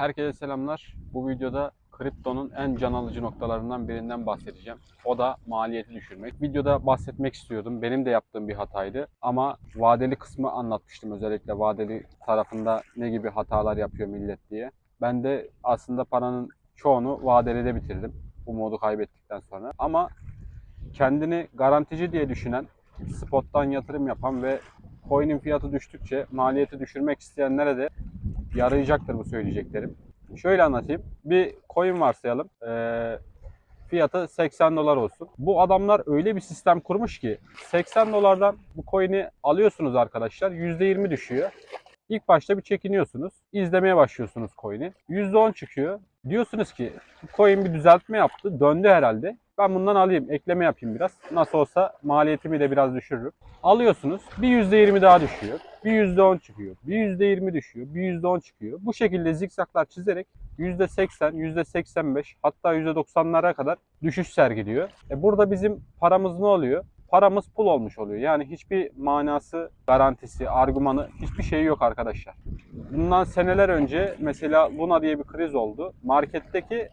Herkese selamlar. Bu videoda kriptonun en can alıcı noktalarından birinden bahsedeceğim. O da maliyeti düşürmek. Videoda bahsetmek istiyordum. Benim de yaptığım bir hataydı. Ama vadeli kısmı anlatmıştım. Özellikle vadeli tarafında ne gibi hatalar yapıyor millet diye. Ben de aslında paranın çoğunu vadelide bitirdim. Umudu kaybettikten sonra. Ama kendini garantici diye düşünen, spottan yatırım yapan ve coin'in fiyatı düştükçe maliyeti düşürmek isteyenlere de yarayacaktır bu söyleyeceklerim. Şöyle anlatayım. Bir coin varsayalım. Ee, fiyatı 80 dolar olsun. Bu adamlar öyle bir sistem kurmuş ki 80 dolardan bu coin'i alıyorsunuz arkadaşlar. %20 düşüyor. İlk başta bir çekiniyorsunuz. İzlemeye başlıyorsunuz coin'i. %10 çıkıyor. Diyorsunuz ki coin bir düzeltme yaptı. Döndü herhalde. Ben bundan alayım. Ekleme yapayım biraz. Nasıl olsa maliyetimi de biraz düşürürüm. Alıyorsunuz. Bir %20 daha düşüyor. Bir %10 çıkıyor. Bir %20 düşüyor. Bir %10 çıkıyor. Bu şekilde zikzaklar çizerek %80, %85 hatta %90'lara kadar düşüş sergiliyor. E burada bizim paramız ne oluyor? Paramız pul olmuş oluyor. Yani hiçbir manası, garantisi, argümanı hiçbir şeyi yok arkadaşlar. Bundan seneler önce mesela Luna diye bir kriz oldu. Marketteki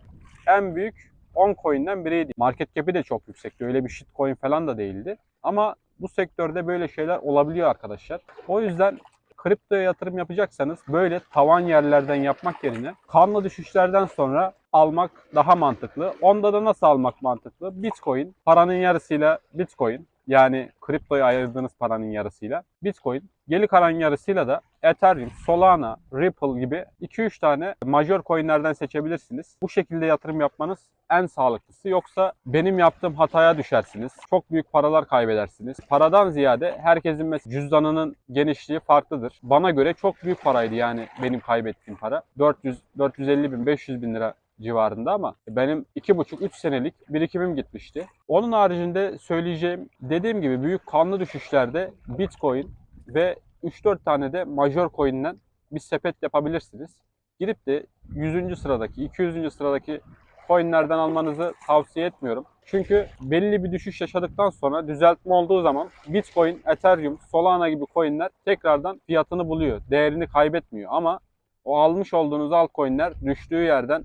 en büyük 10 coin'den biriydi. Market cap'i de çok yüksekti. Öyle bir shitcoin falan da değildi. Ama bu sektörde böyle şeyler olabiliyor arkadaşlar. O yüzden kriptoya yatırım yapacaksanız böyle tavan yerlerden yapmak yerine kanlı düşüşlerden sonra almak daha mantıklı. Onda da nasıl almak mantıklı? Bitcoin, paranın yarısıyla Bitcoin yani kriptoya ayırdığınız paranın yarısıyla Bitcoin, geri kalan yarısıyla da Ethereum, Solana, Ripple gibi 2-3 tane major coinlerden seçebilirsiniz. Bu şekilde yatırım yapmanız en sağlıklısı. Yoksa benim yaptığım hataya düşersiniz. Çok büyük paralar kaybedersiniz. Paradan ziyade herkesin mesela cüzdanının genişliği farklıdır. Bana göre çok büyük paraydı yani benim kaybettiğim para. 400, 450 bin, 500 bin lira civarında ama benim 2,5-3 senelik birikimim gitmişti. Onun haricinde söyleyeceğim dediğim gibi büyük kanlı düşüşlerde Bitcoin ve 3-4 tane de major coin'den bir sepet yapabilirsiniz. Gidip de 100. sıradaki, 200. sıradaki coinlerden almanızı tavsiye etmiyorum. Çünkü belli bir düşüş yaşadıktan sonra düzeltme olduğu zaman Bitcoin, Ethereum, Solana gibi coinler tekrardan fiyatını buluyor. Değerini kaybetmiyor ama o almış olduğunuz altcoin'ler düştüğü yerden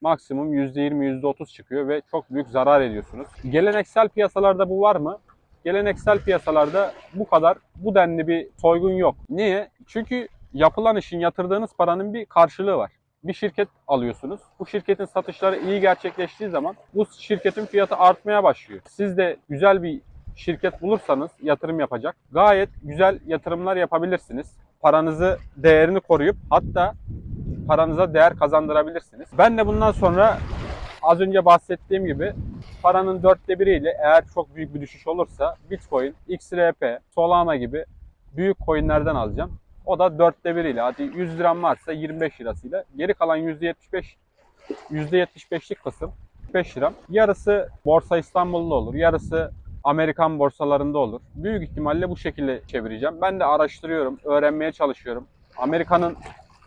maksimum %20, %30 çıkıyor ve çok büyük zarar ediyorsunuz. Geleneksel piyasalarda bu var mı? Geleneksel piyasalarda bu kadar, bu denli bir soygun yok. Niye? Çünkü yapılan işin, yatırdığınız paranın bir karşılığı var. Bir şirket alıyorsunuz. Bu şirketin satışları iyi gerçekleştiği zaman bu şirketin fiyatı artmaya başlıyor. Siz de güzel bir şirket bulursanız yatırım yapacak gayet güzel yatırımlar yapabilirsiniz. Paranızı, değerini koruyup hatta paranıza değer kazandırabilirsiniz. Ben de bundan sonra az önce bahsettiğim gibi paranın dörtte biriyle eğer çok büyük bir düşüş olursa Bitcoin, XRP, Solana gibi büyük coinlerden alacağım. O da dörtte biriyle. Hadi 100 liram varsa 25 lirasıyla. Geri kalan %75 %75'lik kısım 5 liram. Yarısı Borsa İstanbul'da olur. Yarısı Amerikan borsalarında olur. Büyük ihtimalle bu şekilde çevireceğim. Ben de araştırıyorum, öğrenmeye çalışıyorum. Amerika'nın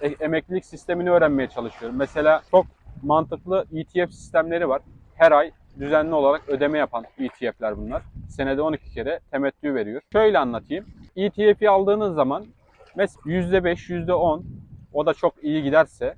emeklilik sistemini öğrenmeye çalışıyorum. Mesela çok mantıklı ETF sistemleri var. Her ay düzenli olarak ödeme yapan ETF'ler bunlar. Senede 12 kere temettü veriyor. Şöyle anlatayım. ETF'i aldığınız zaman mesela %5, %10 o da çok iyi giderse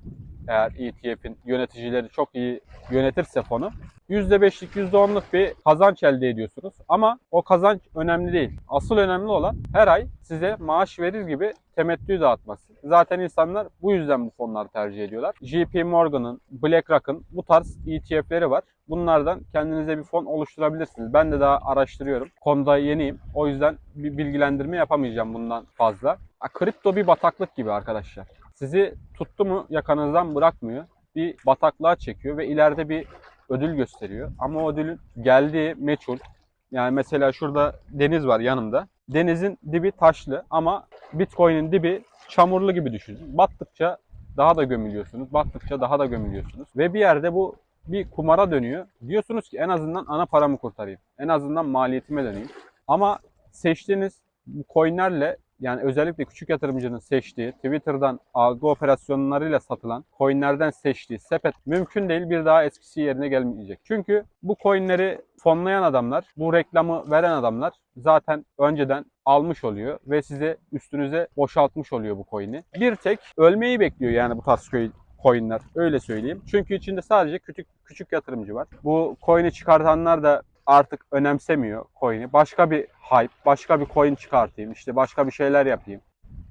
eğer ETF'in yöneticileri çok iyi yönetirse fonu %5'lik %10'luk bir kazanç elde ediyorsunuz. Ama o kazanç önemli değil. Asıl önemli olan her ay size maaş verir gibi temettü dağıtması. Zaten insanlar bu yüzden bu fonları tercih ediyorlar. JP Morgan'ın, BlackRock'ın bu tarz ETF'leri var. Bunlardan kendinize bir fon oluşturabilirsiniz. Ben de daha araştırıyorum. Konuda yeniyim. O yüzden bir bilgilendirme yapamayacağım bundan fazla. Ha, Kripto bir bataklık gibi arkadaşlar. Sizi tuttu mu yakanızdan bırakmıyor. Bir bataklığa çekiyor ve ileride bir ödül gösteriyor. Ama o ödülün geldiği meçhul. Yani mesela şurada deniz var yanımda. Denizin dibi taşlı ama Bitcoin'in dibi çamurlu gibi düşünün. Battıkça daha da gömülüyorsunuz. Battıkça daha da gömülüyorsunuz. Ve bir yerde bu bir kumara dönüyor. Diyorsunuz ki en azından ana paramı kurtarayım. En azından maliyetime döneyim. Ama seçtiğiniz coinlerle yani özellikle küçük yatırımcının seçtiği Twitter'dan algı operasyonlarıyla satılan coinlerden seçtiği sepet mümkün değil bir daha eskisi yerine gelmeyecek. Çünkü bu coinleri fonlayan adamlar, bu reklamı veren adamlar zaten önceden almış oluyor ve size üstünüze boşaltmış oluyor bu coin'i. Bir tek ölmeyi bekliyor yani bu tarz coin- coinler öyle söyleyeyim. Çünkü içinde sadece küçük küçük yatırımcı var. Bu coin'i çıkartanlar da artık önemsemiyor coin'i. Başka bir hype, başka bir coin çıkartayım, işte başka bir şeyler yapayım.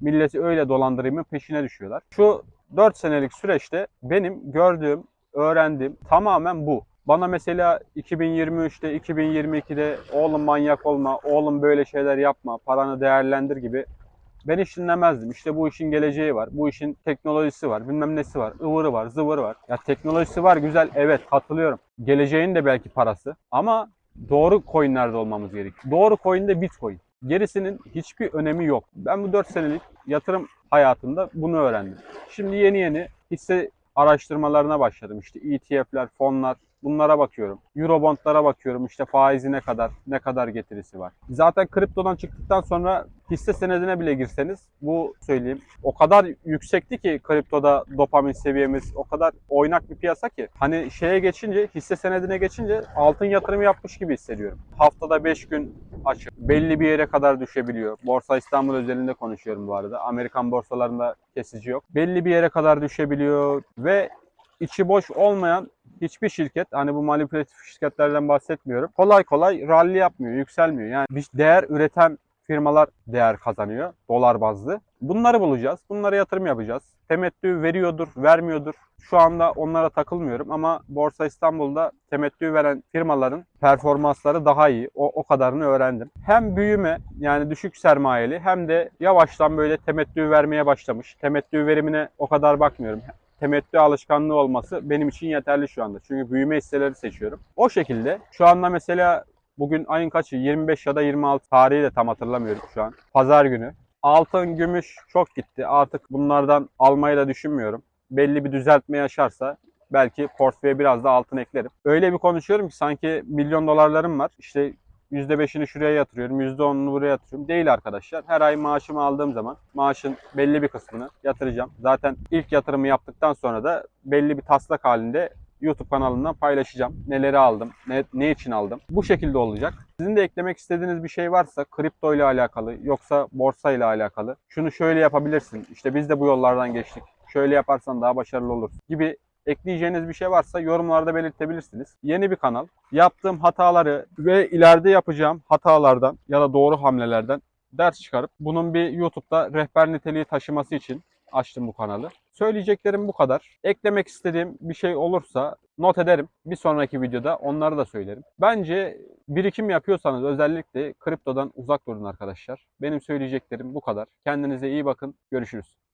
Milleti öyle dolandırayımın peşine düşüyorlar. Şu 4 senelik süreçte benim gördüğüm, öğrendiğim tamamen bu. Bana mesela 2023'te, 2022'de oğlum manyak olma, oğlum böyle şeyler yapma, paranı değerlendir gibi ben hiç dinlemezdim. İşte bu işin geleceği var, bu işin teknolojisi var, bilmem nesi var, ıvırı var, zıvırı var. Ya teknolojisi var güzel, evet katılıyorum. Geleceğin de belki parası ama doğru coinlerde olmamız gerekiyor. Doğru coin de Bitcoin. Gerisinin hiçbir önemi yok. Ben bu 4 senelik yatırım hayatımda bunu öğrendim. Şimdi yeni yeni hisse araştırmalarına başladım. İşte ETF'ler, fonlar bunlara bakıyorum. Eurobondlara bakıyorum. İşte faizi ne kadar, ne kadar getirisi var. Zaten kriptodan çıktıktan sonra hisse senedine bile girseniz bu söyleyeyim o kadar yüksekti ki kriptoda dopamin seviyemiz o kadar oynak bir piyasa ki hani şeye geçince hisse senedine geçince altın yatırımı yapmış gibi hissediyorum. Haftada 5 gün açık. Belli bir yere kadar düşebiliyor. Borsa İstanbul özelinde konuşuyorum bu arada. Amerikan borsalarında kesici yok. Belli bir yere kadar düşebiliyor ve içi boş olmayan hiçbir şirket hani bu manipülatif şirketlerden bahsetmiyorum. Kolay kolay rally yapmıyor, yükselmiyor. Yani bir değer üreten firmalar değer kazanıyor dolar bazlı. Bunları bulacağız. Bunlara yatırım yapacağız. Temettü veriyordur, vermiyordur. Şu anda onlara takılmıyorum ama Borsa İstanbul'da temettü veren firmaların performansları daha iyi. O, o kadarını öğrendim. Hem büyüme yani düşük sermayeli hem de yavaştan böyle temettü vermeye başlamış. Temettü verimine o kadar bakmıyorum temettü alışkanlığı olması benim için yeterli şu anda. Çünkü büyüme hisseleri seçiyorum. O şekilde şu anda mesela bugün ayın kaçı? 25 ya da 26 tarihi de tam hatırlamıyorum şu an. Pazar günü. Altın, gümüş çok gitti. Artık bunlardan almayı da düşünmüyorum. Belli bir düzeltme yaşarsa belki portföye biraz da altın eklerim. Öyle bir konuşuyorum ki sanki milyon dolarlarım var. İşte %5'ini şuraya yatırıyorum, %10'unu buraya yatırıyorum. Değil arkadaşlar. Her ay maaşımı aldığım zaman maaşın belli bir kısmını yatıracağım. Zaten ilk yatırımı yaptıktan sonra da belli bir taslak halinde YouTube kanalından paylaşacağım. Neleri aldım, ne, ne için aldım. Bu şekilde olacak. Sizin de eklemek istediğiniz bir şey varsa kripto ile alakalı yoksa borsa ile alakalı şunu şöyle yapabilirsin. İşte biz de bu yollardan geçtik. Şöyle yaparsan daha başarılı olursun gibi ekleyeceğiniz bir şey varsa yorumlarda belirtebilirsiniz. Yeni bir kanal. Yaptığım hataları ve ileride yapacağım hatalardan ya da doğru hamlelerden ders çıkarıp bunun bir YouTube'da rehber niteliği taşıması için açtım bu kanalı. Söyleyeceklerim bu kadar. Eklemek istediğim bir şey olursa not ederim. Bir sonraki videoda onları da söylerim. Bence birikim yapıyorsanız özellikle kriptodan uzak durun arkadaşlar. Benim söyleyeceklerim bu kadar. Kendinize iyi bakın. Görüşürüz.